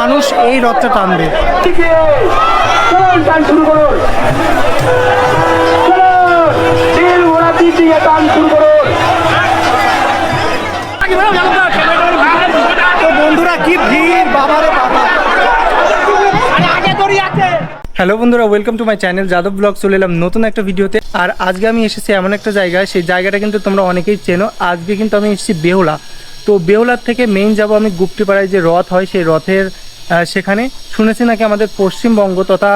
মানুষ এই রথটা টানবে। হ্যালো বন্ধুরা welcome to my channel Yadav blog চলে এলাম নতুন একটা ভিডিওতে। আর আজকে আমি এসেছি এমন একটা জায়গায়, সেই জায়গাটা কিন্তু তোমরা অনেকেই চেনো। আজকে কিন্তু আমি এসেছি বেহুলা। তো বেহুলার থেকে মেইন যাব আমি গুপ্তিপাড়ায় যে রথ হয়, সেই রথের সেখানে। শুনেছি নাকি আমাদের পশ্চিমবঙ্গ তথা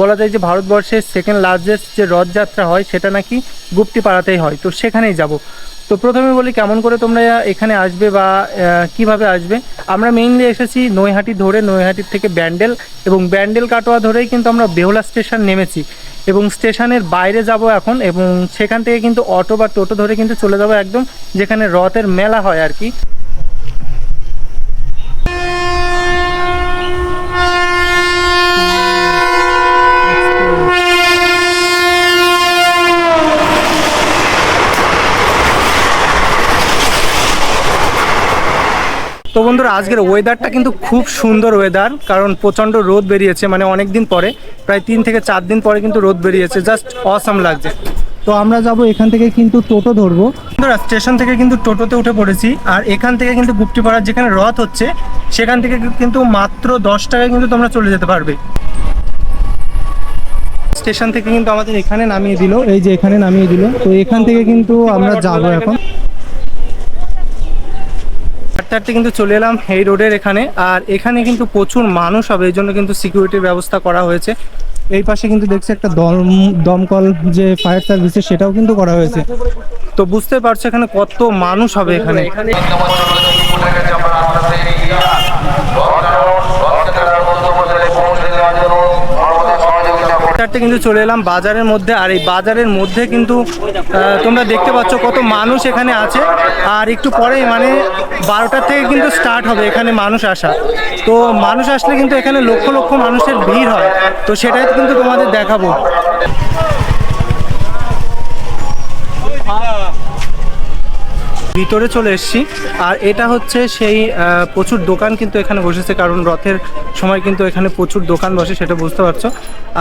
বলা যায় যে ভারতবর্ষের সেকেন্ড লার্জেস্ট যে রথযাত্রা হয়, সেটা নাকি গুপ্তিপাড়াতেই হয়। তো সেখানেই যাব। তো প্রথমে বলি কেমন করে তোমরা এখানে আসবে বা কীভাবে আসবে। আমরা মেইনলি এসেছি নৈহাটি ধরে, নৈহাটির থেকে ব্যান্ডেল এবং ব্যান্ডেল কাটোয়া ধরেই কিন্তু আমরা বেহলা স্টেশন নেমেছি এবং স্টেশনের বাইরে যাব এখন এবং সেখান থেকে কিন্তু অটো বা টোটো ধরে কিন্তু চলে যাব একদম যেখানে রথের মেলা হয় আর কি। তো বন্ধুরা, আজকের ওয়েদারটা কিন্তু খুব সুন্দর ওয়েদার কারণ প্রচণ্ড রোদ বেরিয়েছে মানে অনেক দিন পরে, প্রায় তিন থেকে চার দিন পরে কিন্তু রোদ বেরিয়েছে জাস্ট অসাম লাগছে। তো আমরা যাব এখান থেকে কিন্তু টোটো ধরবো। বন্ধুরা স্টেশন থেকে কিন্তু টোটোতে উঠে পড়েছি, আর এখান থেকে কিন্তু গুপ্তিপাড়ার যেখানে রথ হচ্ছে, সেখান থেকে কিন্তু মাত্র দশ টাকায় কিন্তু তোমরা চলে যেতে পারবে। স্টেশন থেকে কিন্তু আমাদের এখানে নামিয়ে দিল, এই যে এখানে নামিয়ে দিল, তো এখান থেকে কিন্তু আমরা যাব এখন। হাঁটতে কিন্তু চলে এলাম এই রোডের এখানে। আর এখানে কিন্তু প্রচুর মানুষ হবে এই জন্য কিন্তু সিকিউরিটির ব্যবস্থা করা হয়েছে। এই পাশে কিন্তু দেখছি একটা দম দমকল যে ফায়ার সার্ভিসে সেটাও কিন্তু করা হয়েছে। তো বুঝতে পারছ এখানে কত মানুষ হবে এখানে চারটে কিন্তু চলে এলাম। বাজারের মধ্যে আর এই বাজারের মধ্যে কিন্তু তোমরা দেখতে পাচ্ছ কত মানুষ এখানে আছে। আর একটু পরে মানে বারোটার থেকে কিন্তু স্টার্ট হবে এখানে মানুষ আসা। তো মানুষ আসলে কিন্তু এখানে লক্ষ লক্ষ মানুষের ভিড় হয়। তো সেটাই কিন্তু তোমাদের দেখাবো। ভিতরে চলে এসেছি। আর এটা হচ্ছে সেই প্রচুর দোকান কিন্তু এখানে বসেছে, কারণ রথের সময় কিন্তু এখানে প্রচুর দোকান বসে, সেটা বুঝতে পারছ।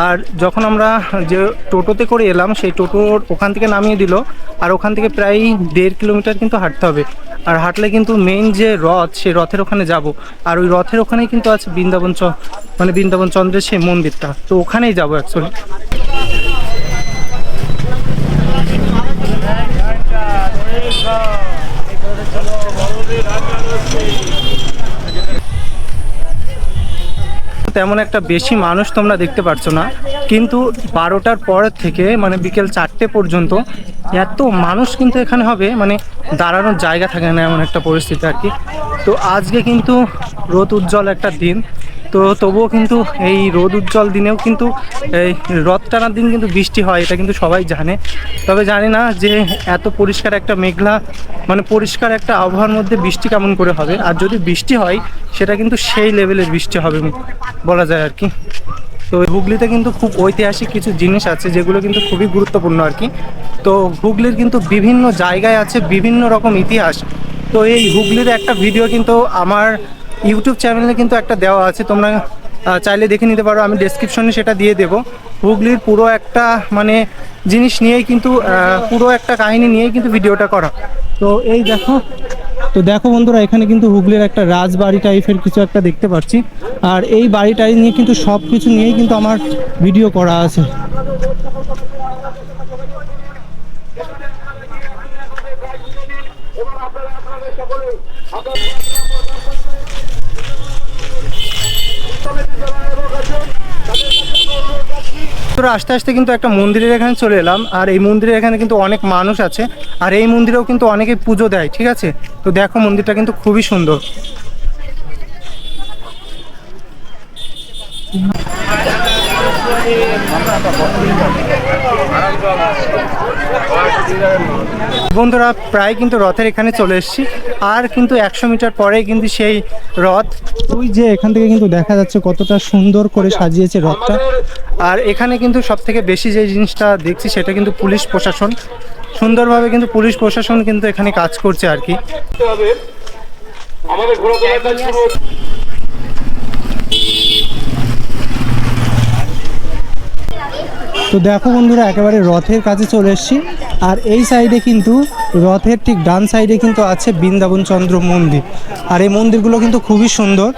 আর যখন আমরা যে টোটোতে করে এলাম, সেই টোটোর ওখান থেকে নামিয়ে দিল, আর ওখান থেকে প্রায় দেড় কিলোমিটার কিন্তু হাঁটতে হবে। আর হাঁটলে কিন্তু মেইন যে রথ, সেই রথের ওখানে যাব। আর ওই রথের ওখানেই কিন্তু আছে বৃন্দাবন মানে বৃন্দাবন চন্দ্রের সেই মন্দিরটা। তো ওখানেই যাব অ্যাকচুয়ালি তেমন একটা বেশি মানুষ তোমরা দেখতে পারছ না, কিন্তু বারোটার পর থেকে মানে বিকেল চারটে পর্যন্ত, এত মানুষ কিন্তু এখানে হবে মানে দাঁড়ানোর জায়গা থাকে না এমন একটা পরিস্থিতি আর কি। তো আজকে কিন্তু রোদ উজ্জ্বল একটা দিন তো তবুও কিন্তু এই রোদ উজ্জ্বল দিনেও কিন্তু এই রথ টানার দিন কিন্তু বৃষ্টি হয়, এটা কিন্তু সবাই জানে। তবে জানি না যে এত পরিষ্কার একটা মেঘলা মানে পরিষ্কার একটা আবহাওয়ার মধ্যে বৃষ্টি কেমন করে হবে। আর যদি বৃষ্টি হয়, সেটা কিন্তু সেই লেভেলের বৃষ্টি হবে বলা যায় আর কি। তো হুগলিতে কিন্তু খুব ঐতিহাসিক কিছু জিনিস আছে, যেগুলো কিন্তু খুবই গুরুত্বপূর্ণ আর কি। তো হুগলির কিন্তু বিভিন্ন জায়গায় আছে বিভিন্ন রকম ইতিহাস। তো এই হুগলির একটা ভিডিও কিন্তু আমার ইউটিউব চ্যানেলে কিন্তু একটা দেওয়া আছে, তোমরা চাইলে দেখে নিতে পারো, আমি ডেসক্রিপশনে সেটা দিয়ে দেবো। হুগলির পুরো একটা মানে জিনিস নিয়েই কিন্তু পুরো একটা কাহিনী নিয়েই কিন্তু ভিডিওটা করা। তো এই দেখো, তো দেখো বন্ধুরা, এখানে কিন্তু হুগলির একটা রাজবাড়ি টাইপের কিছু একটা দেখতে পাচ্ছি। আর এই বাড়িটাই নিয়ে কিন্তু সব কিছু নিয়েই কিন্তু আমার ভিডিও করা আছে। তোরা আস্তে আস্তে কিন্তু একটা মন্দিরের এখানে চলে এলাম, আর এই মন্দিরের এখানে কিন্তু অনেক মানুষ আছে, আর এই মন্দিরেও কিন্তু অনেকে পুজো দেয়, ঠিক আছে? তো দেখো মন্দিরটা কিন্তু খুবই সুন্দর। বন্ধুরা প্রায় কিন্তু রথের এখানে চলে এসেছি। আর কিন্তু একশো মিটার পরেই কিন্তু সেই রথ। ওই যে এখান থেকে কিন্তু দেখা যাচ্ছে কতটা সুন্দর করে সাজিয়েছে রথটা। আর এখানে কিন্তু সব থেকে বেশি যে জিনিসটা দেখছি সেটা কিন্তু পুলিশ প্রশাসন। সুন্দরভাবে কিন্তু পুলিশ প্রশাসন কিন্তু এখানে কাজ করছে আর কি। আমাদের ঘোড়া তোলার কাজ শুরু হচ্ছে। তো দেখো বন্ধুরা, একেবারে রথের কাছে চলে এসেছি। আর এই সাইডে কিন্তু, রথের ঠিক ডান সাইডে কিন্তু আছে বৃন্দাবন চন্দ্র মন্দির। আর এই মন্দিরগুলো কিন্তু খুবই সুন্দর।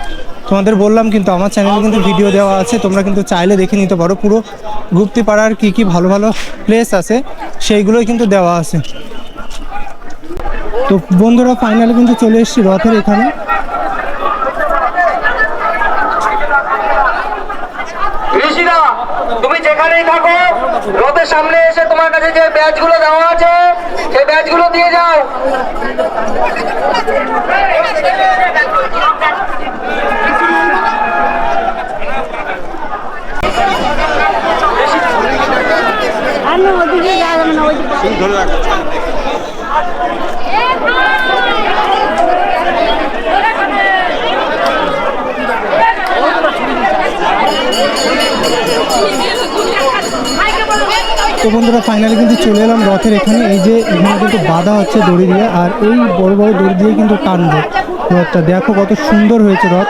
তোমাদের বললাম কিন্তু, আমার চ্যানেলে কিন্তু ভিডিও দেওয়া আছে, তোমরা কিন্তু চাইলে দেখে নিতে পারো। পুরো গুপ্তিপাড়ার কী কী ভালো ভালো প্লেস আছে, সেইগুলোই কিন্তু দেওয়া আছে। তো বন্ধুরা ফাইনালি কিন্তু চলে এসেছি রথের এখানে। তুমি যেখানেই থাকো রথের সামনে এসে তোমার কাছে যে ব্যাচগুলো দেওয়া আছে সেই ব্যাচগুলো দিয়ে যাও। ধরে ওদিকে যাওয়া যাবে না ওইদিকে তো বন্ধুরা ফাইনালি কিন্তু চলে এলাম রথের এখানে। এই যে এখানে কিন্তু বাধা হচ্ছে দড়ি দিয়ে, আর এই বড় বড় দড়ি দিয়ে কিন্তু টানবে রথটা। দেখো কত সুন্দর হয়েছে রথ।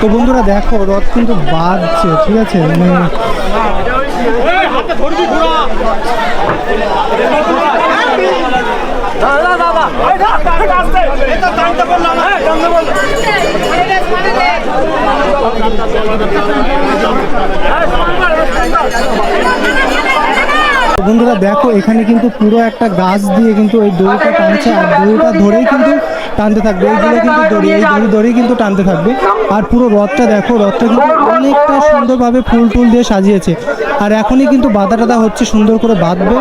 তো বন্ধুরা, দেখো রথ কিন্তু বাজছে ঠিক আছে? মানে বন্ধুরা দেখো এখানে কিন্তু পুরো একটা গাছ দিয়ে কিন্তু ওই দড়িটা টানছে আর দড়িটা ধরেই কিন্তু টানতে থাকবে। এইগুলো কিন্তু দড়ি এই দড়ি ধরেই কিন্তু টানতে থাকবে। আর পুরো রথটা দেখো রথটা কিন্তু অনেকটা সুন্দরভাবে ফুল টুল দিয়ে সাজিয়েছে। আর এখনই কিন্তু বাধা টাধা হচ্ছে সুন্দর করে বাঁধবে।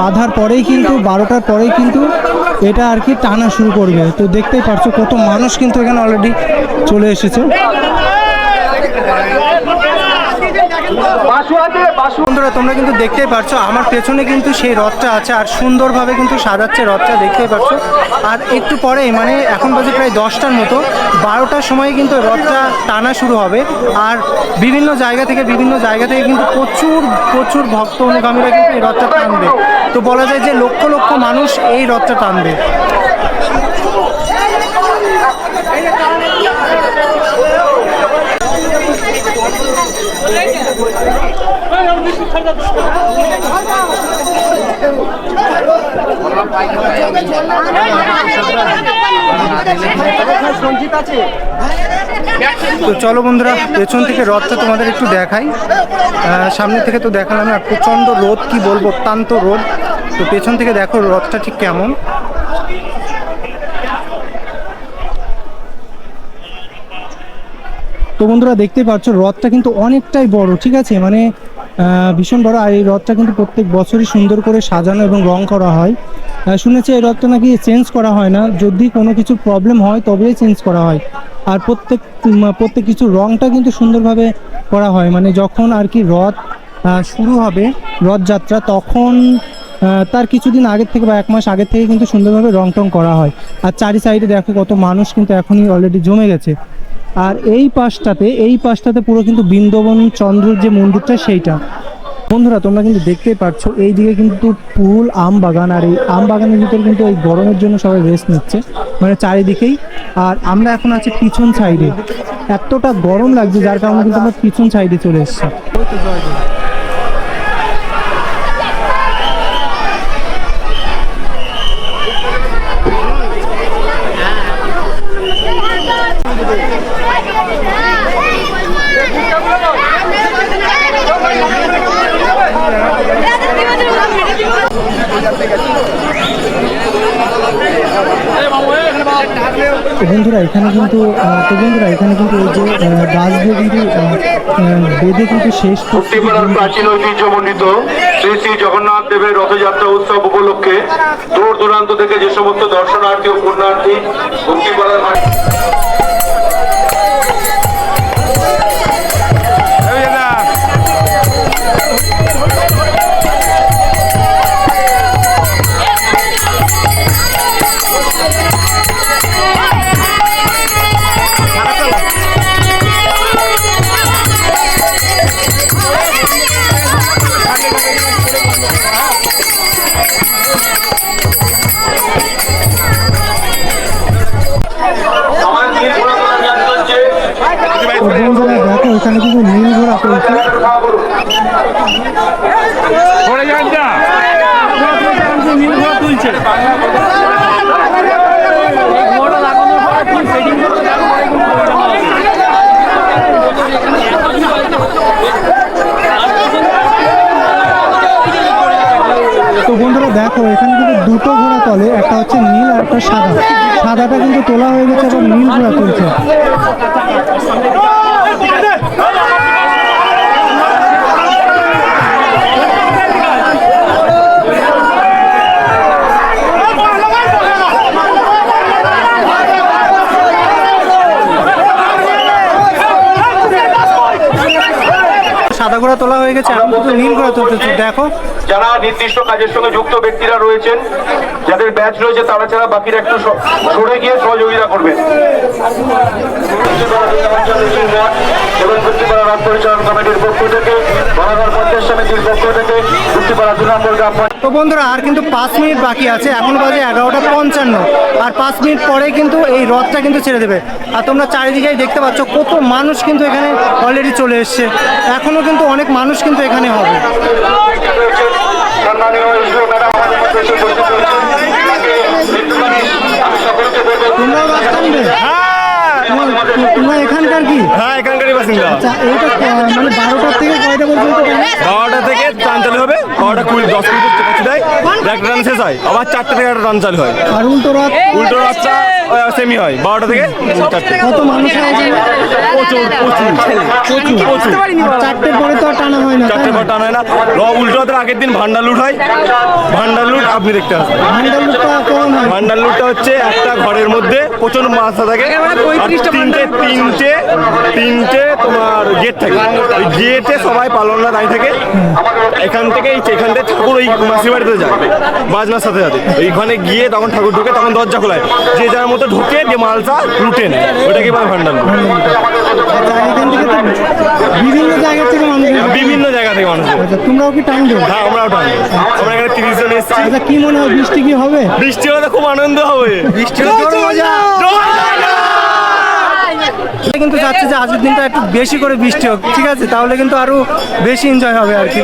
বাঁধার পরেই কিন্তু, বারোটার পরেই কিন্তু এটা আর কি টানা শুরু করবে। তো দেখতেই পারছ কত মানুষ কিন্তু এখানে অলরেডি চলে এসেছে। বন্ধুরা, তোমরা কিন্তু দেখতেই পারছ, আমার পেছনে কিন্তু সেই রথটা আছে আর সুন্দরভাবে কিন্তু সাজাচ্ছে রথটা, দেখতেই পারছ। আর একটু পরে মানে এখন বাজে প্রায় দশটার মতো, বারোটার সময় কিন্তু রথটা টানা শুরু হবে। আর বিভিন্ন জায়গা থেকে, বিভিন্ন জায়গা থেকে কিন্তু প্রচুর প্রচুর ভক্ত অনুগামীরা কিন্তু এই রথটা টানবে। তো বলা যায় যে লক্ষ লক্ষ মানুষ এই রথটা টানবে। তো চলো বন্ধুরা, পেছন থেকে রথটা তোমাদের একটু দেখাই। সামনে থেকে তো দেখালাম না, প্রচণ্ড রোদ, কি বলব, অত্যন্ত রোদ। তো পেছন থেকে দেখো রথটা ঠিক কেমন। তো বন্ধুরা দেখতে পাচ্ছ রথটা কিন্তু অনেকটাই বড়, ঠিক আছে? মানে ভীষণ বড়, আর এই রথটা কিন্তু প্রত্যেক বছরই সুন্দর করে সাজানো এবং রং করা হয়। শুনেছি এই রথটা নাকি চেঞ্জ করা হয় না, যদি কোনো কিছু প্রবলেম হয় তবেই চেঞ্জ করা হয়। আর প্রত্যেক প্রত্যেক কিছু রংটা কিন্তু সুন্দরভাবে করা হয়। মানে যখন আর কি রথ শুরু হবে রথযাত্রা তখন তার কিছুদিন আগের থেকে বা এক মাস আগের থেকে কিন্তু সুন্দরভাবে রং টং করা হয়। আর চারি সাইডে দেখো কত মানুষ কিন্তু এখনই অলরেডি জমে গেছে। আর এই পাশটাতে এই পাশটাতে পুরো কিন্তু বৃন্দবন চন্দ্রের যে মন্দিরটা সেইটা। বন্ধুরা, তোমরা কিন্তু দেখতেই পাচ্ছ এই দিকে কিন্তু ফুল আম বাগান আর এই আম বাগানের ভিতরে কিন্তু এই গরমের জন্য সবাই রেস্ট নিচ্ছে মানে চারিদিকেই। আর আমরা এখন আছি পিছন সাইডে এতটা গরম লাগছে, যার কারণে কিন্তু আমরা পিছন সাইডে চলে এসেছি। বন্ধুরা এখানে কিন্তু তো বন্ধুরা এখানে কিন্তু এই যে আহ, গাছ দিয়ে কিন্তু শেষ করতে মুক্তিপাড়ার প্রাচীন ঐতিহ্যমণ্ডিত শ্রী শ্রী জগন্নাথ দেবের রথযাত্রা উৎসব উপলক্ষে দূর দূরান্ত থেকে যে সমস্ত দর্শনার্থী ও পুণ্যার্থী মুক্তিপাড়ার বন্ধুরা দেখো এখানে কিন্তু নীল ঘোড়া পড়ছে নীল ঘোড়া তুলছে। একটা সাদা। সাদাটা কিন্তু তোলা হয়ে গেছে আবার নীল ঘোড়া তুলছে। সাদা ঘোড়া তোলা হয়ে গেছে নীল ঘোড়া তুলতেছে দেখো। যারা নির্দিষ্ট কাজের সঙ্গে যুক্ত ব্যক্তিরা রয়েছেন যাদের ব্যাচ রয়েছে তারা ছাড়া বাকিরা একটু সরে গিয়ে সহযোগিতা করবেন এবং কুর্তিপাড়া রাত পরিচালন কমিটির পক্ষ থেকে বরাবর পঞ্চায়েত সমিতির পক্ষ থেকে কুর্তিপাড়া দু নম্বর গ্রাম তো বন্ধুরা আর কিন্তু পাঁচ মিনিট বাকি আছে। এখন বাজে এগারোটা পঞ্চান্ন। আর পাঁচ মিনিট পরে কিন্তু এই রথটা কিন্তু ছেড়ে দেবে। আর তোমরা চারিদিকেই দেখতে পাচ্ছ কত মানুষ কিন্তু এখানে অলরেডি চলে এসছে। এখনও কিন্তু অনেক মানুষ কিন্তু এখানে হবে। তোমার- এখানকার কি হ্যাঁ এখানকারই বাসিন্দা। আচ্ছা এইটা মানে বারোটার থেকে কয়টা পর্যন্ত বারোটা থেকে টান চালু হবে। বারোটা কুড়ি দশ মিনিট পৌঁছে দেয়। একটা রান শেষ হয়। আবার চারটে থেকে একটা রান চালু হয়। আর উল্টো রাত উল্টো রাস্তা সেমি হয় বারোটা থেকে চারটে। কত মানুষ হয় প্রচুর প্রচুর। প্রচুর। প্রচুর পরে তো টানা হয় না চারটে না? পর টান হয় না। র উল্টো আগের দিন ভান্ডার লুট হয়। ভান্ডার লুট আপনি দেখতে আসবেন। ভান্ডার লুটটা কেমন হয় ভান্ডার লুটটা হচ্ছে একটা ঘরের মধ্যে প্রচুর মাছ থাকে। আর তিনটে তিনটে তিনটে তোমার গেট থাকে। ওই গেটে সবাই পালনরা দাঁড়িয়ে থাকে। এখান থেকে এখান থেকে ঠাকুর ওই মাসির বাড়িতে যায়। বাজনার সাথে সাথে। ওইখানে গিয়ে তখন ঠাকুর ঢুকে তখন দরজা খোলায়। যে যার মতো ঢুকে যে মালটা লুটে নেয়। ওটাকে বলে। ভান্ডার বিভিন্ন জায়গা থেকে মানুষ বিভিন্ন জায়গা থেকে মানুষ। আচ্ছা তোমরাও কি টানবে হ্যাঁ আমরাও টানি আমরা এখানে তিরিশ জন এসেছি। আচ্ছা কি মনে হয় বৃষ্টি কি হবে? বৃষ্টি হলে খুব আনন্দ হবে। বৃষ্টি হলে মজা। কিন্তু যাচ্ছে যে আজকের দিনটা একটু বেশি করে বৃষ্টি হোক ঠিক আছে? তাহলে কিন্তু আরও বেশি এনজয় হবে আর কি।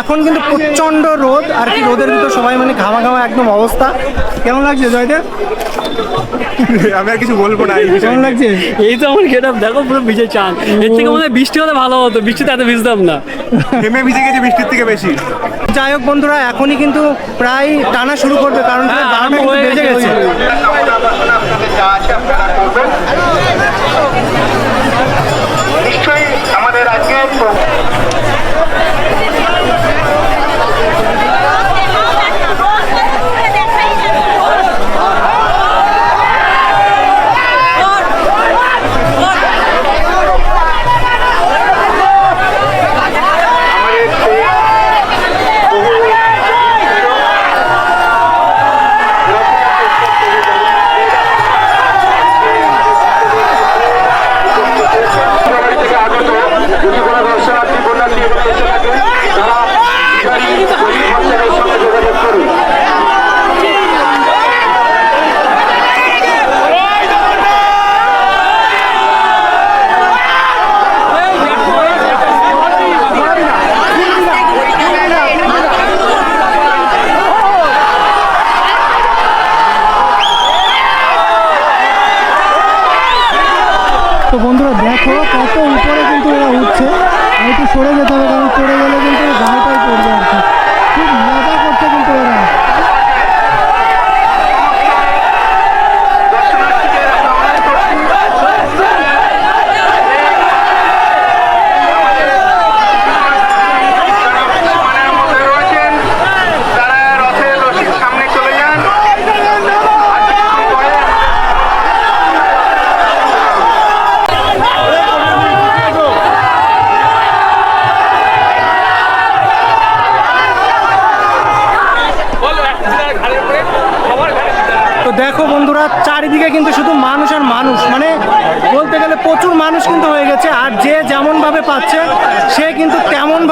এখন কিন্তু প্রচণ্ড রোদ আর কি রোদের ভিতর সবাই মানে ঘামা ঘামা একদম অবস্থা। কেমন লাগছে জয়দেব? আমি আর কিছু বলব না কেমন লাগছে? এই তো আমার গেট দেখো পুরো ভিজে চান। এর থেকে মনে হয় বৃষ্টি হলে ভালো হতো বৃষ্টিতে এত ভিজতাম না। ঘেমে ভিজে গেছে বৃষ্টির থেকে বেশি। যাই হোক বন্ধুরা এখনই কিন্তু প্রায় টানা শুরু করবে কারণ হ্যাঁ, বেজে গেছে,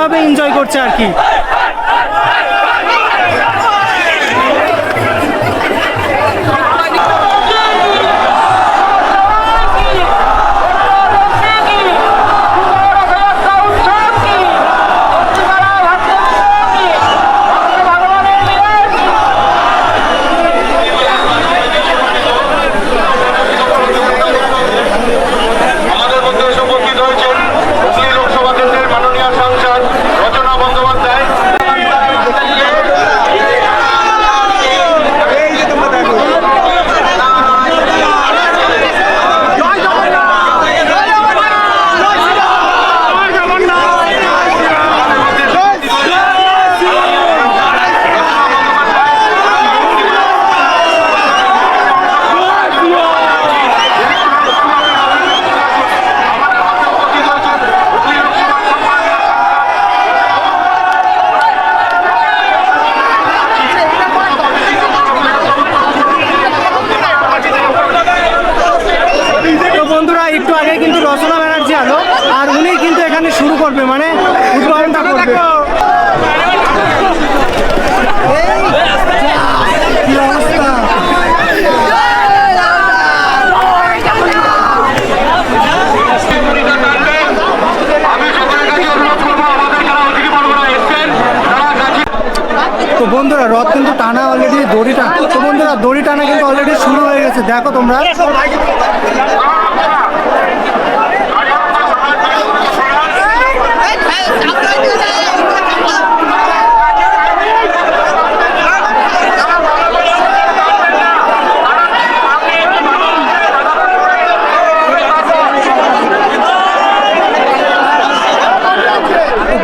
ভাবে এনজয় করছে আর কি? কিন্তু অলরেডি শুরু হয়ে গেছে। দেখো তোমরা।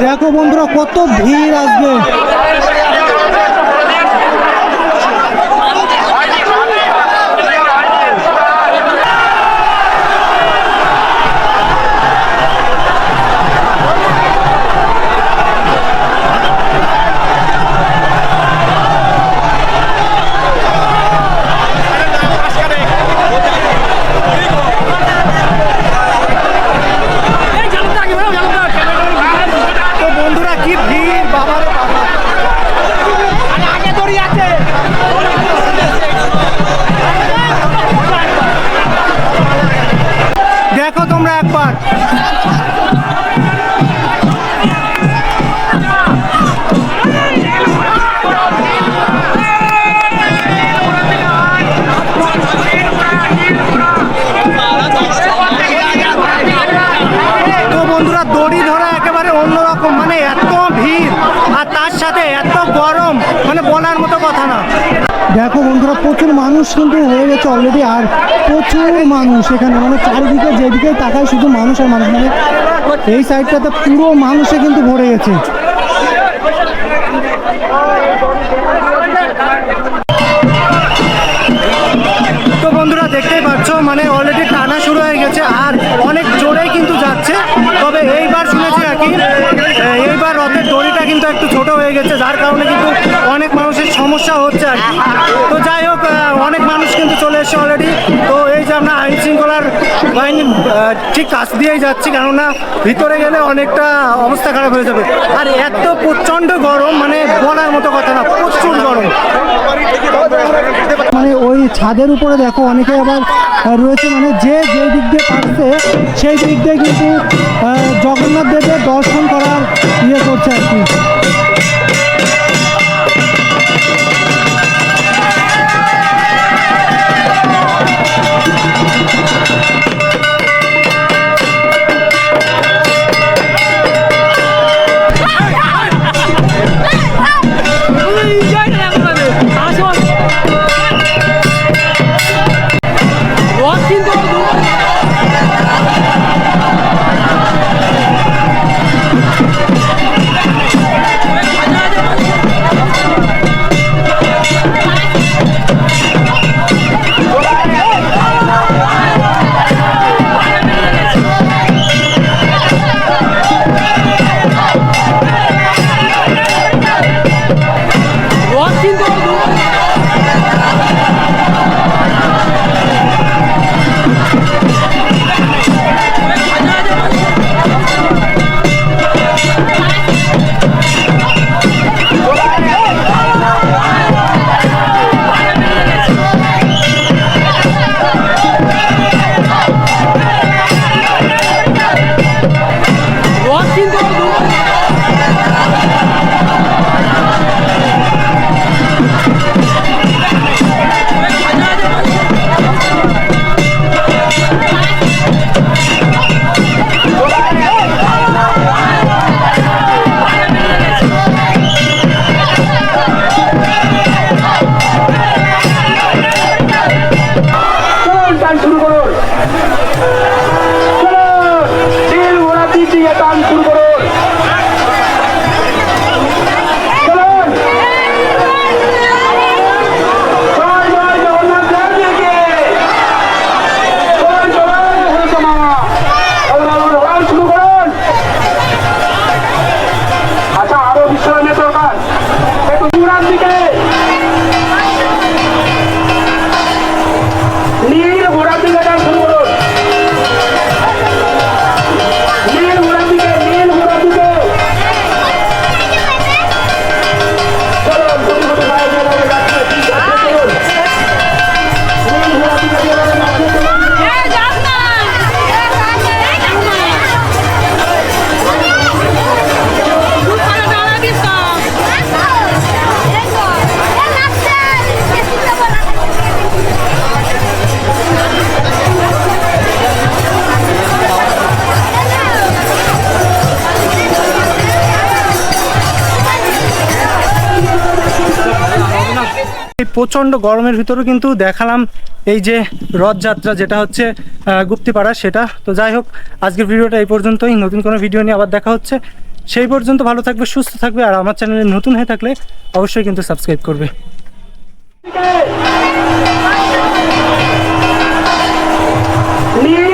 দেখো বন্ধুরা কত ভিড় আসবে। এত ভিড় আর তার সাথে এত গরম মানে বলার মতো কথা না। দেখো বন্ধুরা প্রচুর মানুষ কিন্তু হয়ে গেছে অলরেডি আর প্রচুর মানুষ এখানে মানে চারিদিকে যেদিকে তাকায় শুধু মানুষ আর মানুষ মানে এই সাইডটাতে পুরো মানুষে কিন্তু ভরে গেছে। তো বন্ধুরা দেখতেই পাচ্ছ মানে অলরেডি টানা শুরু হয়ে গেছে আর অনেক জোরেই কিন্তু যাচ্ছে তবে এইবার শুনেছি আর কি রথের দড়িটা কিন্তু একটু ছোট হয়ে গেছে, যার কারণে কিন্তু অনেক মানুষের সমস্যা হচ্ছে আর কি। তো যাই হোক অনেক মানুষ কিন্তু চলে এসছে অলরেডি তো এই যে আমরা আইন শৃঙ্খলার বাহিনী ঠিক কাছ দিয়েই যাচ্ছি, কেননা ভিতরে গেলে অনেকটা অবস্থা খারাপ হয়ে যাবে। আর এত প্রচণ্ড গরম মানে বলার মতো কথা না, প্রচুর গরম। ছাদের উপরে দেখো অনেকে আবার রয়েছে মানে যে যে দিক দিয়ে পারছে, সেই দিক দিয়ে কিন্তু জগন্নাথ দেবের দর্শন করার ইয়ে করছে আর কি। প্রচণ্ড গরমের ভিতরেও কিন্তু দেখালাম এই যে রথযাত্রা যেটা হচ্ছে গুপ্তিপাড়া সেটা। তো যাই হোক, আজকের ভিডিওটা এই পর্যন্তই। নতুন কোনো ভিডিও নিয়ে আবার দেখা হচ্ছে। সেই পর্যন্ত ভালো থাকবে, সুস্থ থাকবে, আর আমার চ্যানেলে নতুন হয়ে থাকলে অবশ্যই কিন্তু সাবস্ক্রাইব করবে। Yeah.